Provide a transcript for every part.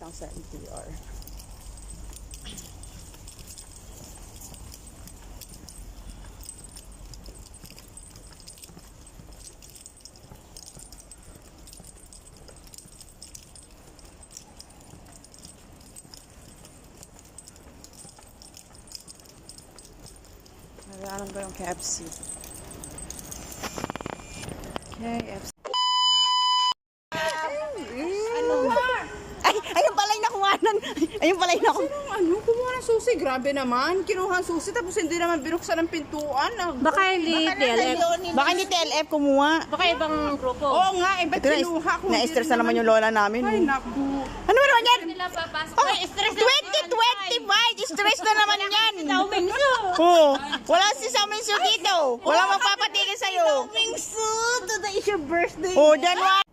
lang sa NTR. Nagaalam ko yung. KFC. Ayun pala yung nakuha. Ano, kumuha ng susi. Grabe naman. Kinuha ang susi tapos hindi naman binuksan ang pintuan. Ah, Baka hindi TLF. Baka hindi TLF kumuha. Baka ibang grupo. Oo nga, eh, ba't Ito na, kinuha kung na-stress na naman yung lola namin. Ay, naku. Ano ba naman yan? Nila papasok. Oh, 2025! Stress na naman yan! Mingso. Oo. Wala si Saminsu dito. Wala magpapatigil sa'yo. Mingsu, today is your birthday. Oo, January.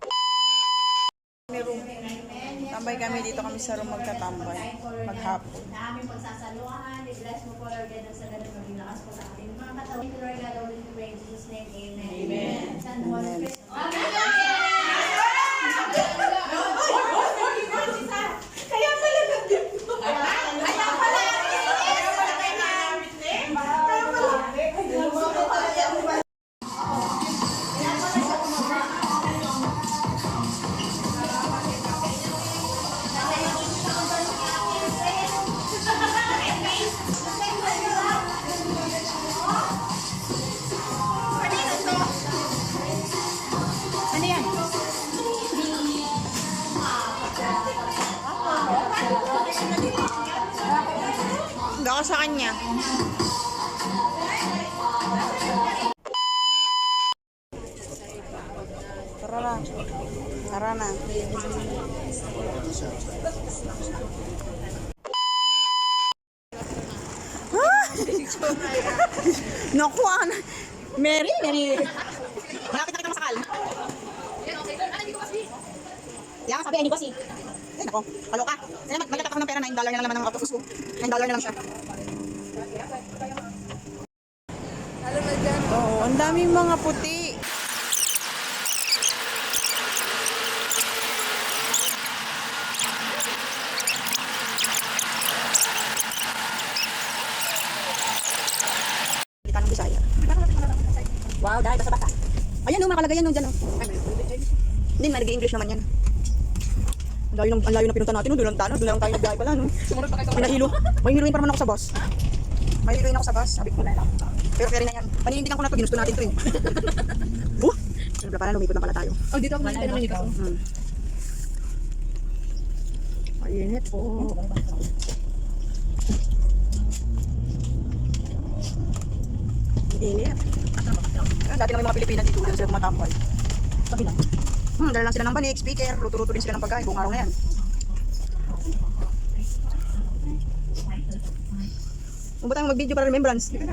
Tambay kami dito kami sa room magtatambay. Maghapon. na aming pagsasaluhan. I-bless mo po, Lord God, ang sagad at maging lakas po sa ating mga katawan. Lord God, we pray in Jesus' name. Amen. Amen. Spirit. Tara na. Tara na. Naku, ano? Mary, Mary. Malapit na kita masakal. Yan, sabi, hindi ko kasi. Ay, nako, kaloka. Kaya mag magkatak ako ng pera, 9 dollar na lang naman ang autobus ko. 9 dollar na lang siya. Oo, ang daming mga puti. Ng. Wow, dahil basa-basa. Ayan o, makalagay yan o dyan o. Hindi, nag-English naman yan. Ang layo, ng, ang layo na pinunta natin, no? doon lang tayo, doon lang tayo nagbiyahe pala, no? May nahilo. May hiluin pa naman ako sa bus. May hiluin ako sa bus, sabi ko na lang. Pero carry na yan. Paninindigan ko na to, ginusto natin to eh. oh, siyempre pala, lumipot na pala tayo. Oh, dito ako nakita naman ikaw. Hmm. Mainit po. Init. Ah, dati namin mga Pilipinas dito, dito sila tumatambay. Sabi lang. Hmm, dala lang sila ng banig, speaker, ruto-ruto din sila ng pagkain buong araw na yan. Kung ba tayo mag-video para remembrance? Pag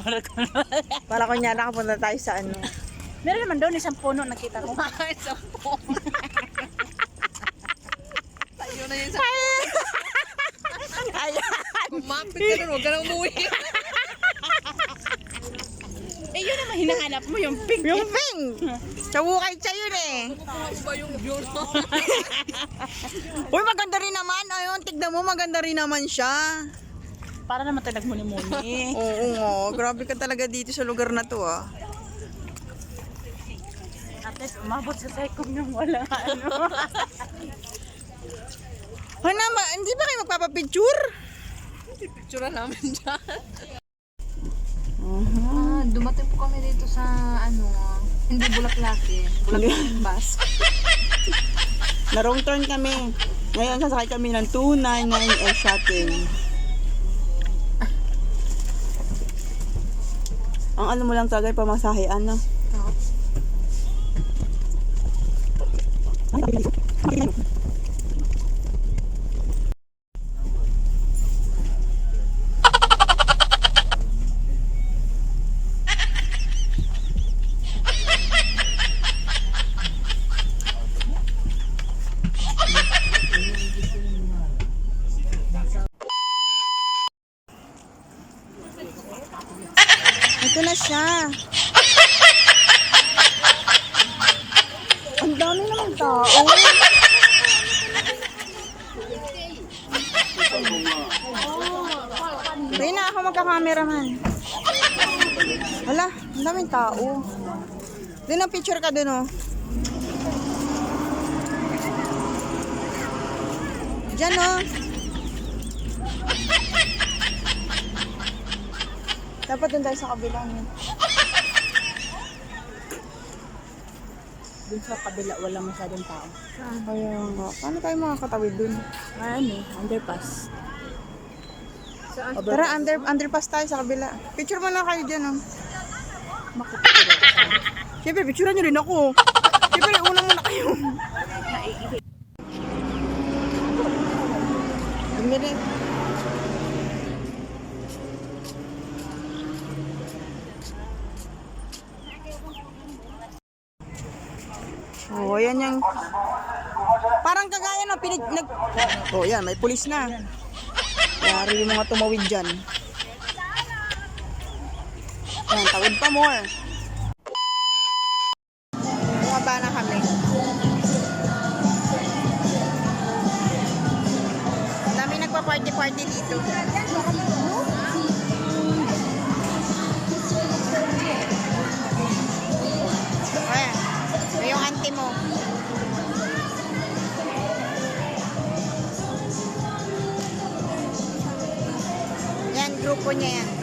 Para ko Para kunya nakapunta tayo sa ano. Meron naman doon isang puno nakita ko. Isang po. Tayo na yun sa... Ayan! Kumapit ka doon, huwag ka na umuwi. eh, yun naman hinahanap mo, yung pink. Yung ping! Chawukay siya yun eh. ba yung view Uy, maganda rin naman. Ayun, tignan mo, maganda rin naman siya. Para naman tayo nagmuni-muni. Oo nga, grabe ka talaga dito sa lugar na to ah. At least umabot sa second yung wala ano. Hana, ma- hindi ba kayo magpapapicture? Picture namin dyan. Ah, dumating po kami dito sa ano, Hindi bulak-lakin. Bulak-lakin bus. Na wrong turn kami. Ngayon, sasakay kami ng 299 shuttle. Ang alam mo lang talaga, yung pamasahean na. Ito na siya. Ang dami naman tao. Hindi na ako magka-cameraman. Wala, ang daming tao. Doon ang picture ka dun oh. Diyan oh. Dapat doon tayo sa kabila niyo. Dun sa kabila, wala masyadong tao. Kaya nga. Paano tayo makakatawid dun? Ano eh, underpass. Tara, under, underpass tayo sa kabila. Picture mo lang kayo dyan, oh. Siyempre, picturean nyo rin ako. Siyempre, una muna kayo. Bumili. Yan yung... Parang kagaya no, pinig... Nag... Oh, yan, may pulis na. Yari yung mga tumawid dyan. Yan, tawid pa more. Bumaba na kami. Dami nagpa-party-party dito. Ayan, yung auntie mo. Grupo niya yan.